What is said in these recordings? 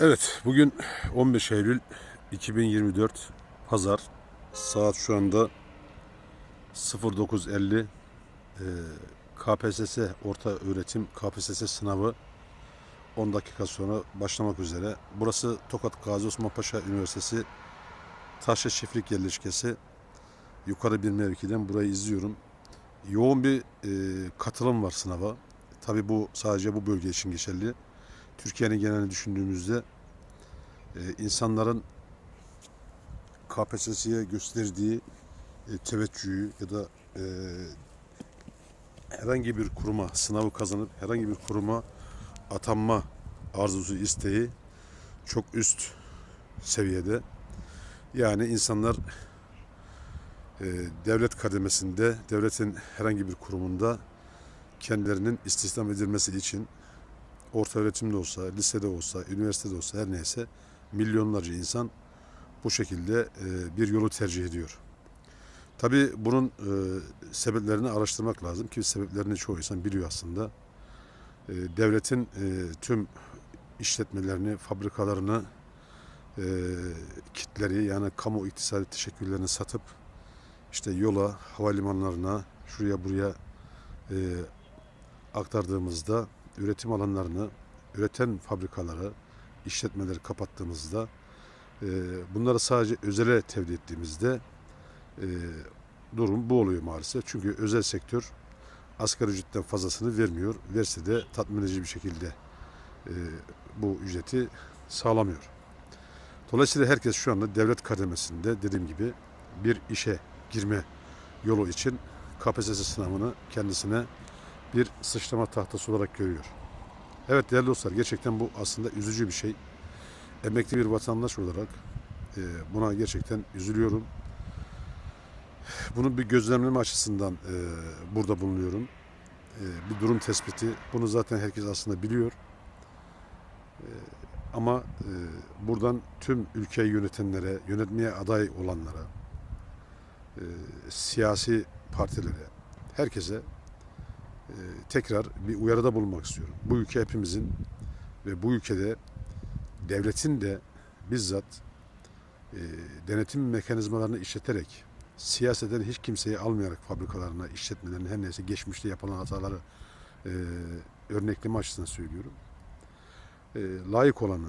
Evet, bugün 15 Eylül 2024 Pazar. Saat şu anda 09.50. Ee, KPSS Orta Öğretim KPSS sınavı 10 dakika sonra başlamak üzere. Burası Tokat Gazi Osman Paşa Üniversitesi Taşra Çiftlik Yerleşkesi. Yukarı bir mevkiden burayı izliyorum. Yoğun bir e, katılım var sınava. Tabi bu sadece bu bölge için geçerli. Türkiye'nin genelini düşündüğümüzde e, insanların KPSS'ye gösterdiği e, teveccühü ya da e, herhangi bir kuruma sınavı kazanıp herhangi bir kuruma atanma arzusu isteği çok üst seviyede. Yani insanlar e, devlet kademesinde, devletin herhangi bir kurumunda kendilerinin istihdam edilmesi için orta öğretimde olsa, lisede olsa, üniversitede olsa her neyse milyonlarca insan bu şekilde e, bir yolu tercih ediyor. Tabii bunun e, sebeplerini araştırmak lazım ki sebeplerini çoğu insan biliyor aslında. E, devletin tüm işletmelerini, fabrikalarını, kitleri yani kamu iktisadi teşekkürlerini satıp işte yola, havalimanlarına, şuraya buraya aktardığımızda üretim alanlarını, üreten fabrikaları, işletmeleri kapattığımızda e, bunları sadece özele tevdi ettiğimizde e, durum bu oluyor maalesef. Çünkü özel sektör asgari ücretten fazlasını vermiyor. Verse de tatmin edici bir şekilde e, bu ücreti sağlamıyor. Dolayısıyla herkes şu anda devlet kademesinde dediğim gibi bir işe girme yolu için KPSS sınavını kendisine bir sıçrama tahtası olarak görüyor. Evet değerli dostlar gerçekten bu aslında üzücü bir şey. Emekli bir vatandaş olarak e, buna gerçekten üzülüyorum. Bunun bir gözlemleme açısından e, burada bulunuyorum. E, bir durum tespiti. Bunu zaten herkes aslında biliyor. Ama buradan tüm ülkeyi yönetenlere, yönetmeye aday olanlara, siyasi partilere, herkese tekrar bir uyarıda bulunmak istiyorum. Bu ülke hepimizin ve bu ülkede devletin de bizzat e, denetim mekanizmalarını işleterek siyaseten hiç kimseyi almayarak fabrikalarına, işletmelerine her neyse geçmişte yapılan hataları e, örnekleme açısından söylüyorum. E, layık olanı,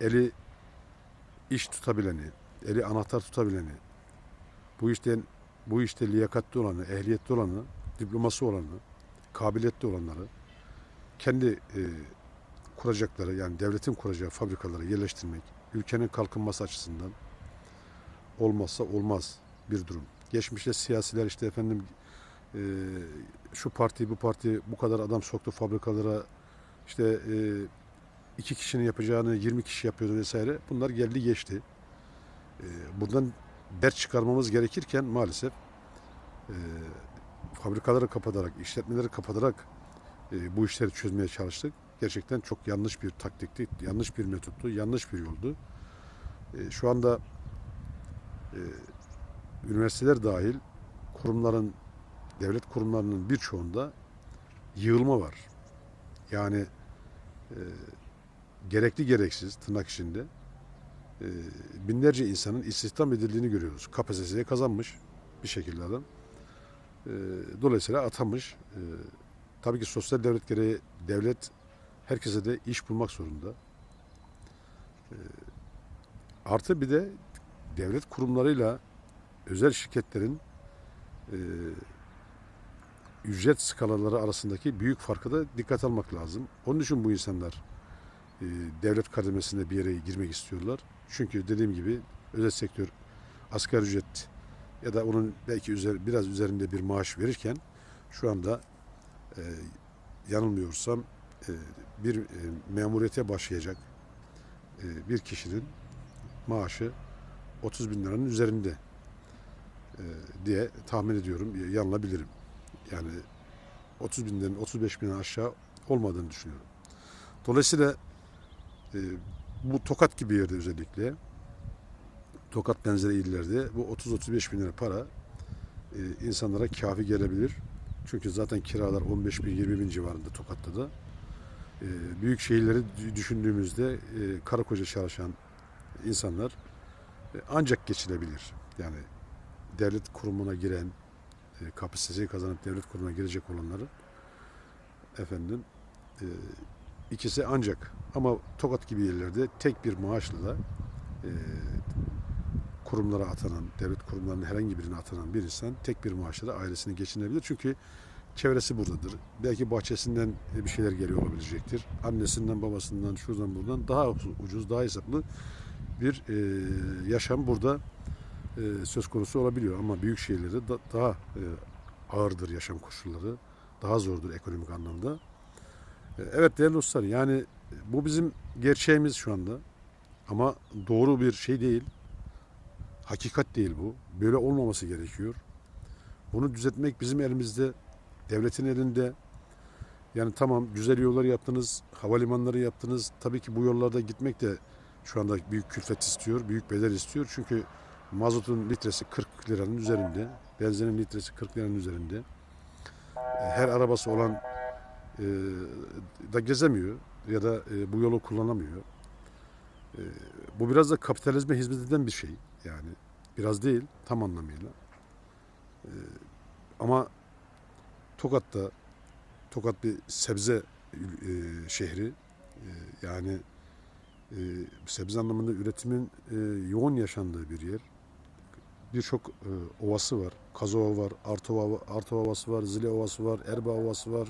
eli iş tutabileni, eli anahtar tutabileni, bu işten bu işte liyakatli olanı, ehliyetli olanı, diploması olanı, kabiliyetli olanları kendi e, kuracakları yani devletin kuracağı fabrikalara yerleştirmek ülkenin kalkınması açısından olmazsa olmaz bir durum. Geçmişte siyasiler işte efendim e, şu parti bu parti bu kadar adam soktu fabrikalara işte e, iki kişinin yapacağını 20 kişi yapıyordu vesaire. Bunlar geldi geçti. E, buradan dert çıkarmamız gerekirken maalesef e, fabrikaları kapatarak, işletmeleri kapatarak e, bu işleri çözmeye çalıştık. Gerçekten çok yanlış bir taktikti, yanlış bir metottu, yanlış bir yoldu. E, şu anda e, üniversiteler dahil kurumların, devlet kurumlarının birçoğunda yığılma var. Yani e, gerekli gereksiz tırnak içinde e, binlerce insanın istihdam edildiğini görüyoruz. KPSS'ye kazanmış bir şekilde adam. E, dolayısıyla atanmış. E, tabii ki sosyal devlet gereği devlet herkese de iş bulmak zorunda. E, artı bir de devlet kurumlarıyla özel şirketlerin e, ücret skalaları arasındaki büyük farkı da dikkat almak lazım. Onun için bu insanlar e, devlet kademesinde bir yere girmek istiyorlar. Çünkü dediğim gibi özel sektör asgari ücret ya da onun belki üzer, biraz üzerinde bir maaş verirken şu anda e, yanılmıyorsam e, bir e, memuriyete başlayacak e, bir kişinin maaşı 30 bin liranın üzerinde e, diye tahmin ediyorum. Yanılabilirim. Yani 30 binden 35 binden aşağı olmadığını düşünüyorum. Dolayısıyla e, bu Tokat gibi yerde özellikle Tokat benzeri illerde bu 30-35 bin lira para e, insanlara kafi gelebilir. Çünkü zaten kiralar 15 bin 20 bin civarında Tokat'ta da. e, büyük şehirleri dü- düşündüğümüzde e, karı koca çalışan insanlar e, ancak geçilebilir. Yani devlet kurumuna giren, e, KPSS'yi kazanıp devlet kurumuna girecek olanları efendim e, ikisi ancak ama Tokat gibi yerlerde tek bir maaşla da e, kurumlara atanan, devlet kurumlarının herhangi birine atanan bir insan tek bir maaşla da ailesini geçinebilir. Çünkü çevresi buradadır. Belki bahçesinden bir şeyler geliyor olabilecektir. Annesinden, babasından, şuradan buradan daha ucuz, daha hesaplı bir e, yaşam burada e, söz konusu olabiliyor. Ama büyük şehirlerde da, daha e, ağırdır yaşam koşulları. Daha zordur ekonomik anlamda. E, evet değerli dostlar yani bu bizim gerçeğimiz şu anda. Ama doğru bir şey değil. Hakikat değil bu. Böyle olmaması gerekiyor. Bunu düzeltmek bizim elimizde, devletin elinde. Yani tamam güzel yollar yaptınız, havalimanları yaptınız. Tabii ki bu yollarda gitmek de şu anda büyük külfet istiyor, büyük bedel istiyor. Çünkü mazotun litresi 40 liranın üzerinde, benzinin litresi 40 liranın üzerinde. E, Her arabası olan e, da gezemiyor ya da e, bu yolu kullanamıyor. E, bu biraz da kapitalizme hizmet eden bir şey. Yani biraz değil, tam anlamıyla. E, ama Tokat'ta, Tokat bir sebze e, şehri. E, yani e, sebze anlamında üretimin e, yoğun yaşandığı bir yer. Birçok e, ovası var. Kazova var, Artova, Artova Ovası var, Zile Ovası var, Erbaa Ovası var.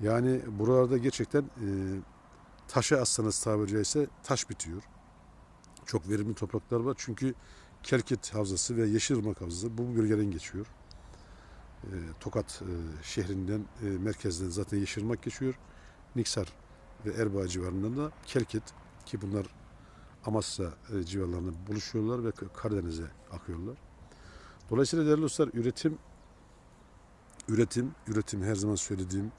Yani buralarda gerçekten e, taşa aslanız tabiri caizse taş bitiyor. Çok verimli topraklar var. Çünkü Kelkit Havzası ve Yeşilırmak Havzası bu bölgeden geçiyor. E, Tokat e, şehrinden, e, merkezden zaten Yeşilırmak geçiyor. Niksar ve Erbaa civarından da Kelkit ki bunlar Amasya e, civarlarında buluşuyorlar ve Karadeniz'e akıyorlar. Dolayısıyla değerli dostlar üretim üretim, üretim her zaman söylediğim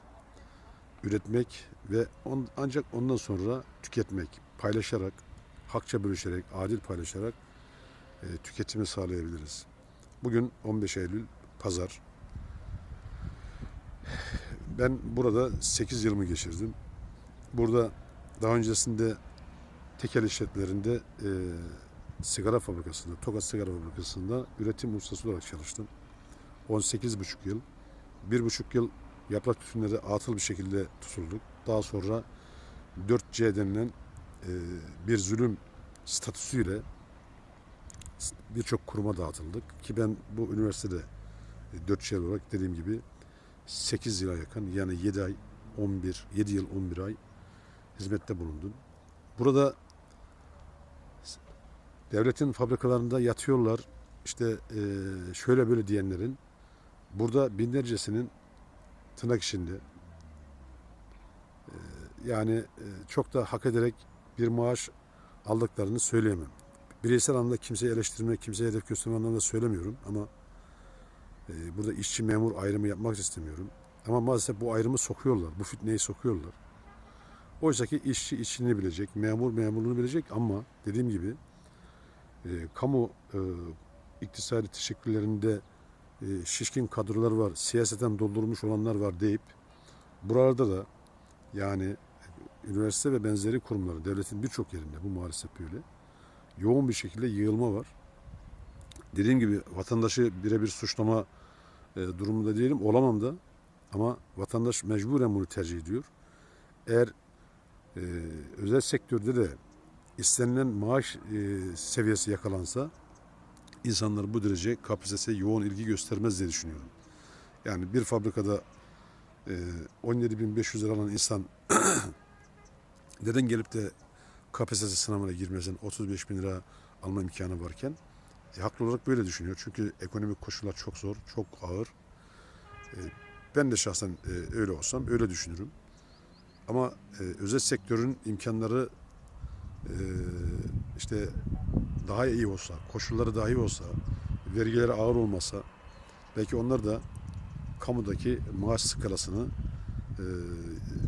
üretmek ve on, ancak ondan sonra tüketmek, paylaşarak, hakça bölüşerek, adil paylaşarak e, tüketimi sağlayabiliriz. Bugün 15 Eylül Pazar. Ben burada 8 yılımı geçirdim. Burada daha öncesinde tekel işletmelerinde e, sigara fabrikasında, Tokat Sigara Fabrikası'nda üretim ustası olarak çalıştım. 18,5 yıl. 1,5 yıl yaprak tütünleri atıl bir şekilde tutulduk. Daha sonra 4C denilen bir zulüm statüsüyle birçok kuruma dağıtıldık. Ki ben bu üniversitede e, 4C olarak dediğim gibi 8 yıla yakın yani 7 ay 11, 7 yıl 11 ay hizmette bulundum. Burada devletin fabrikalarında yatıyorlar. İşte e, şöyle böyle diyenlerin burada binlercesinin tırnak içinde e, yani e, çok da hak ederek bir maaş aldıklarını söyleyemem. Bireysel anlamda kimseyi eleştirmek, kimseye hedef gösterme anlamında söylemiyorum ama e, burada işçi memur ayrımı yapmak istemiyorum. Ama maalesef bu ayrımı sokuyorlar, bu fitneyi sokuyorlar. Oysa ki işçi işini bilecek, memur memurluğunu bilecek ama dediğim gibi e, kamu e, iktisadi teşekkürlerinde e, şişkin kadrolar var, siyaseten doldurulmuş olanlar var deyip buralarda da yani üniversite ve benzeri kurumları devletin birçok yerinde bu maalesef böyle yoğun bir şekilde yığılma var. Dediğim gibi vatandaşı birebir suçlama e, durumunda değilim. Olamam da ama vatandaş mecburen bunu tercih ediyor. Eğer e, özel sektörde de istenilen maaş e, seviyesi yakalansa insanlar bu derece KPSS'ye yoğun ilgi göstermez diye düşünüyorum. Yani bir fabrikada e, 17.500 lira alan insan neden gelip de KPSS sınavına girmesin 35 bin lira alma imkanı varken e, haklı olarak böyle düşünüyor. Çünkü ekonomik koşullar çok zor, çok ağır. E, ben de şahsen e, öyle olsam öyle düşünürüm. Ama e, özel sektörün imkanları e, işte daha iyi olsa, koşulları daha iyi olsa, vergileri ağır olmasa belki onlar da kamudaki maaş skalasını e,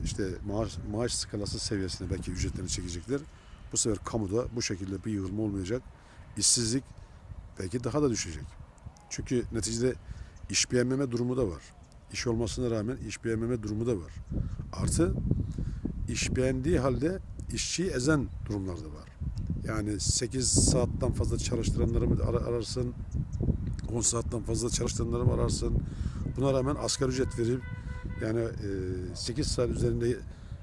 işte maaş, maaş skalası seviyesine belki ücretlerini çekecekler. Bu sefer kamuda bu şekilde bir yığılma olmayacak. İşsizlik belki daha da düşecek. Çünkü neticede iş beğenmeme durumu da var. İş olmasına rağmen iş beğenmeme durumu da var. Artı iş beğendiği halde işçiyi ezen durumlar da var. Yani 8 saatten fazla çalıştıranları mı ar- ararsın, 10 saatten fazla çalıştıranları mı ararsın. Buna rağmen asgari ücret verip yani e, 8 saat üzerinde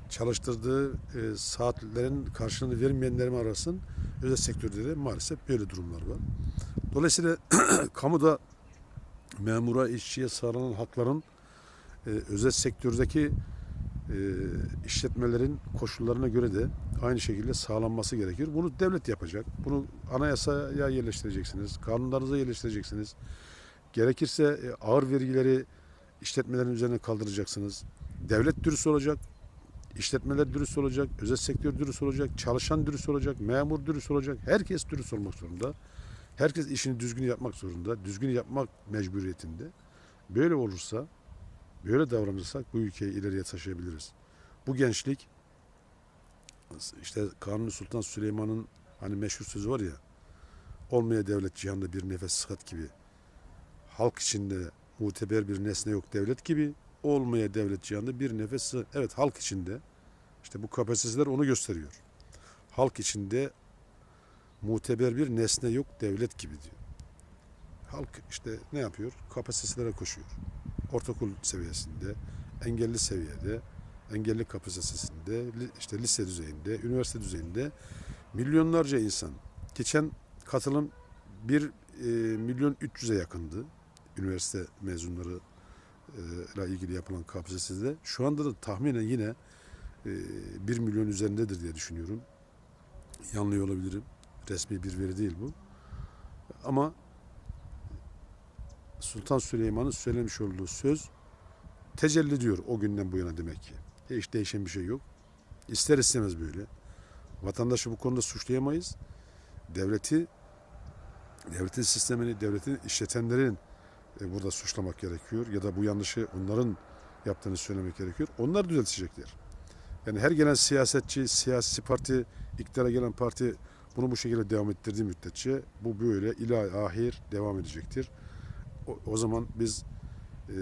çalıştırdığı e, saatlerin karşılığını vermeyenleri mi ararsın. Özel sektörde de maalesef böyle durumlar var. Dolayısıyla kamuda memura, işçiye sağlanan hakların e, özel sektördeki e, işletmelerin koşullarına göre de aynı şekilde sağlanması gerekir. Bunu devlet yapacak. Bunu anayasaya yerleştireceksiniz. Kanunlarınıza yerleştireceksiniz. Gerekirse ağır vergileri işletmelerin üzerine kaldıracaksınız. Devlet dürüst olacak. işletmeler dürüst olacak. Özel sektör dürüst olacak. Çalışan dürüst olacak. Memur dürüst olacak. Herkes dürüst olmak zorunda. Herkes işini düzgün yapmak zorunda. Düzgün yapmak mecburiyetinde. Böyle olursa Böyle davranırsak bu ülkeyi ileriye taşıyabiliriz. Bu gençlik işte Kanuni Sultan Süleyman'ın hani meşhur sözü var ya olmaya devlet cihanda bir nefes sıhhat gibi halk içinde muteber bir nesne yok devlet gibi olmaya devlet cihanda bir nefes. Evet halk içinde işte bu kapasiteler onu gösteriyor. Halk içinde muteber bir nesne yok devlet gibi diyor. Halk işte ne yapıyor? Kapasitelere koşuyor ortaokul seviyesinde, engelli seviyede, engelli kapasitesinde, işte lise düzeyinde, üniversite düzeyinde milyonlarca insan. Geçen katılım 1 e, milyon 300'e yakındı. Üniversite mezunları e, ile ilgili yapılan kapasitede. Şu anda da tahminen yine e, 1 milyon üzerindedir diye düşünüyorum. Yanlıyor olabilirim. Resmi bir veri değil bu. Ama Sultan Süleyman'ın söylemiş olduğu söz tecelli diyor o günden bu yana demek ki. Hiç değişen bir şey yok. İster istemez böyle. Vatandaşı bu konuda suçlayamayız. Devleti, devletin sistemini, devletin işletenlerin e, burada suçlamak gerekiyor. Ya da bu yanlışı onların yaptığını söylemek gerekiyor. Onlar düzeltecekler. Yani her gelen siyasetçi, siyasi parti, iktidara gelen parti bunu bu şekilde devam ettirdiği müddetçe bu böyle ilahi ahir devam edecektir o, o zaman biz e,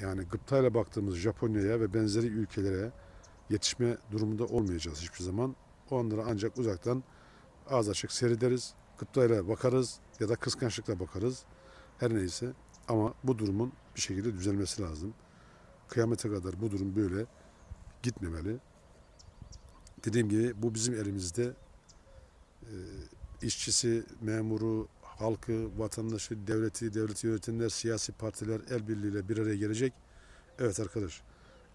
yani gıptayla baktığımız Japonya'ya ve benzeri ülkelere yetişme durumunda olmayacağız hiçbir zaman. O anlara ancak uzaktan ağız açık seyrederiz, gıptayla bakarız ya da kıskançlıkla bakarız. Her neyse ama bu durumun bir şekilde düzelmesi lazım. Kıyamete kadar bu durum böyle gitmemeli. Dediğim gibi bu bizim elimizde. E, işçisi, memuru, halkı, vatandaşı, devleti, devleti yönetenler, siyasi partiler el birliğiyle bir araya gelecek. Evet arkadaş,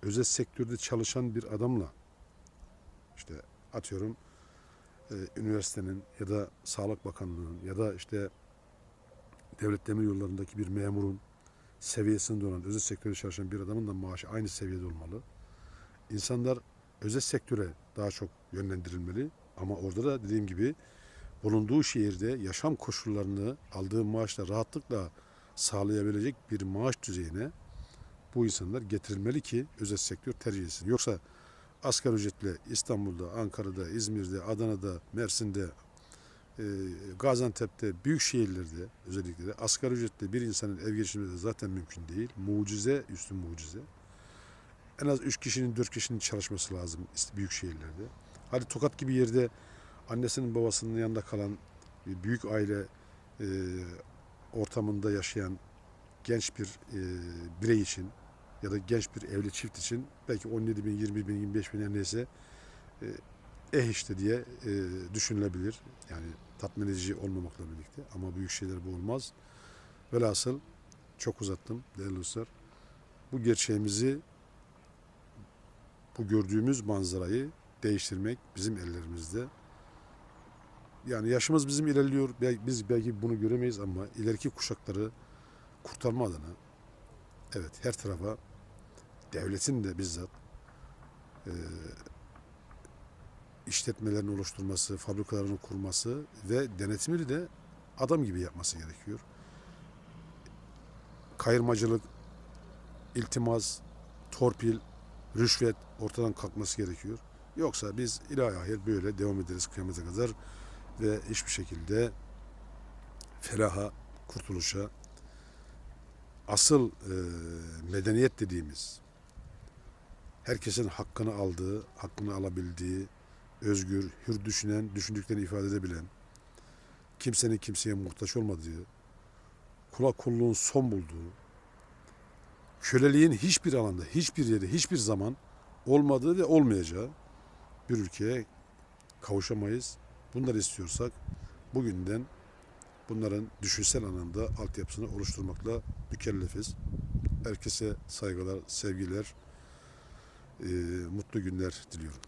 özel sektörde çalışan bir adamla işte atıyorum e, üniversitenin ya da Sağlık Bakanlığı'nın ya da işte devlet demir yollarındaki bir memurun seviyesinde olan özel sektörde çalışan bir adamın da maaşı aynı seviyede olmalı. İnsanlar özel sektöre daha çok yönlendirilmeli ama orada da dediğim gibi bulunduğu şehirde yaşam koşullarını aldığı maaşla rahatlıkla sağlayabilecek bir maaş düzeyine bu insanlar getirilmeli ki özel sektör tercih etsin. Yoksa asgari ücretle İstanbul'da, Ankara'da, İzmir'de, Adana'da, Mersin'de, e, Gaziantep'te, büyük şehirlerde özellikle de asgari ücretle bir insanın ev geçirmesi zaten mümkün değil. Mucize üstü mucize. En az 3 kişinin 4 kişinin çalışması lazım büyük şehirlerde. Hadi Tokat gibi yerde annesinin babasının yanında kalan büyük aile e, ortamında yaşayan genç bir e, birey için ya da genç bir evli çift için belki 17 bin, 20 bin, 25 bin neyse e, eh işte diye e, düşünülebilir. Yani tatmin edici olmamakla birlikte ama büyük şeyler bu olmaz. Velhasıl çok uzattım değerli dostlar. Bu gerçeğimizi bu gördüğümüz manzarayı değiştirmek bizim ellerimizde. Yani yaşımız bizim ilerliyor. Biz belki bunu göremeyiz ama ileriki kuşakları kurtarma adına evet her tarafa devletin de bizzat e, işletmelerini oluşturması, fabrikalarını kurması ve denetimini de adam gibi yapması gerekiyor. Kayırmacılık, iltimas, torpil, rüşvet ortadan kalkması gerekiyor. Yoksa biz ilahi ahir böyle devam ederiz kıyamete kadar ve hiçbir şekilde felaha, kurtuluşa, asıl e, medeniyet dediğimiz herkesin hakkını aldığı, hakkını alabildiği, özgür, hür düşünen, düşündüklerini ifade edebilen, kimsenin kimseye muhtaç olmadığı, kula kulluğun son bulduğu, köleliğin hiçbir alanda, hiçbir yerde, hiçbir zaman olmadığı ve olmayacağı bir ülkeye kavuşamayız. Bunları istiyorsak bugünden bunların düşünsel anlamda altyapısını oluşturmakla mükellefiz. Herkese saygılar, sevgiler, mutlu günler diliyorum.